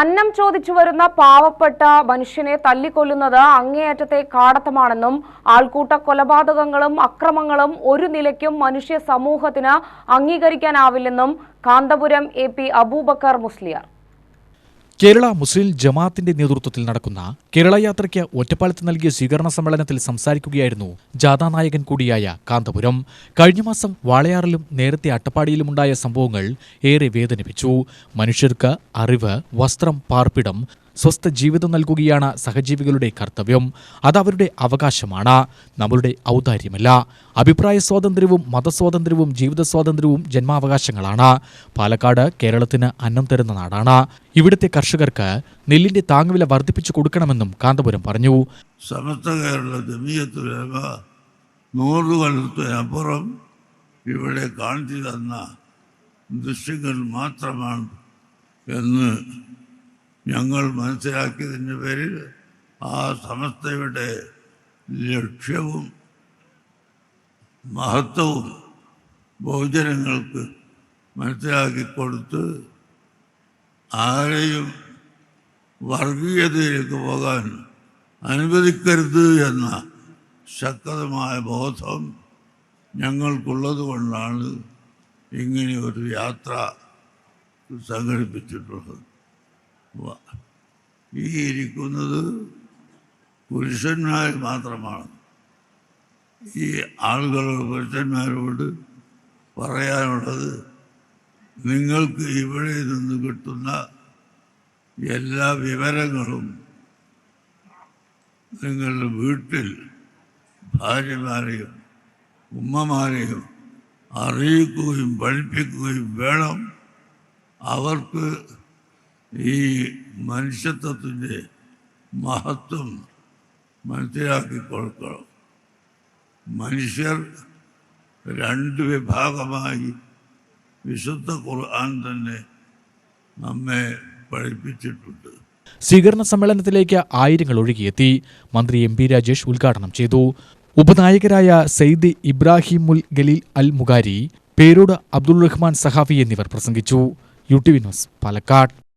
അന്നം ചോദിച്ചു വരുന്ന പാവപ്പെട്ട മനുഷ്യനെ തല്ലിക്കൊല്ലുന്നത് അങ്ങേയറ്റത്തെ കാടത്തമാണെന്നും ആൾക്കൂട്ട കൊലപാതകങ്ങളും അക്രമങ്ങളും ഒരു നിലയ്ക്കും മനുഷ്യ സമൂഹത്തിന് അംഗീകരിക്കാനാവില്ലെന്നും Kanthapuram A P Aboobacker Musliyar. Kerala Muslim ജമാഅത്തിന്റെ നേതൃത്വത്തിൽ നടക്കുന്ന കേരള യാത്രയ്ക്ക് ഒറ്റപ്പാലത്ത് നൽകിയ സ്വീകരണ സമ്മേളനത്തിൽ സംസാരിക്കുകയായിരുന്നു ജാഥാ നായകൻ കൂടിയായ കാന്തപുരം. കഴിഞ്ഞ മാസം വാളയാറിലും നേരത്തെ അട്ടപ്പാടിയിലുമുണ്ടായ സംഭവങ്ങൾ ഏറെ വേദനിപ്പിച്ചു. മനുഷ്യർക്ക് അറിവ് വസ്ത്രം പാർപ്പിടം സ്വസ്ഥ ജീവിതം നൽകുകയാണ് സഹജീവികളുടെ കർത്തവ്യം. അത് അവരുടെ അവകാശമാണ്. നമ്മളുടെ ഔദാര്യമല്ല. അഭിപ്രായ സ്വാതന്ത്ര്യവും മതസ്വാതന്ത്ര്യവും ജീവിത സ്വാതന്ത്ര്യവും ജന്മാവകാശങ്ങളാണ്. പാലക്കാട് കേരളത്തിന് അന്നം തരുന്ന നാടാണ്. ഇവിടുത്തെ കർഷകർക്ക് നെല്ലിന്റെ താങ്ങുവില വർദ്ധിപ്പിച്ചു കൊടുക്കണമെന്നും കാന്തപുരം പറഞ്ഞു. സമസ്ത കേരള ഇവിടെ കാണിച്ചു തന്ന ദൃശ്യങ്ങൾ മാത്രമാണ് എന്ന് ഞങ്ങൾ മനസ്സിലാക്കിയതിന്റെ പേരിൽ ആ സമസ്തയുടെ ലക്ഷ്യവും മഹത്വവും ബഹുജനങ്ങൾക്ക് മനസ്സിലാക്കി കൊടുത്ത് ആരെയും വർഗീയതയിലേക്ക് പോകാൻ അനുവദിക്കരുത് എന്ന ശക്തമായ ബോധം ഞങ്ങൾക്കുള്ളത് കൊണ്ടാണ് ഇങ്ങനെ ഒരു യാത്ര സംഘടിപ്പിച്ചിട്ടുള്ളത്. ഈ ഇരിക്കുന്നത് പുരുഷന്മാർ മാത്രമാണ്. ഈ ആളുകളോട് പുരുഷന്മാരോട് പറയാനുള്ളത് നിങ്ങൾക്ക് ഇവിടെ നിന്ന് കിട്ടുന്ന എല്ലാ വിവരങ്ങളും നിങ്ങളുടെ വീട്ടിൽ ഭാര്യമാരെയും ഉമ്മമാരെയും അറിയിക്കുകയും പഠിപ്പിക്കുകയും വേണം. അവർക്ക് ഈ മനുഷ്യത്വത്തിന്റെ മഹത്വം മനസ്സിലാക്കി കൊടുക്കണം. മനുഷ്യർ രണ്ട് വിഭാഗമായി വിശുദ്ധ ഖുർആൻ തന്നെ നമ്മെ പഠിപ്പിച്ചിട്ടുണ്ട്. സ്വീകരണ സമ്മേളനത്തിലേക്ക് ആയിരങ്ങൾ ഒഴുകിയെത്തി. മന്ത്രി എം പി രാജേഷ് ഉദ്ഘാടനം ചെയ്തു. ഉപനായകരായ സെയ്ദ് ഇബ്രാഹിമുൽ ഗലീൽ അൽ മുഗാരി പേരോട് അബ്ദുൾ റഹ്മാൻ സഹാഫി എന്നിവർ പ്രസംഗിച്ചു. U T V news Palakkad.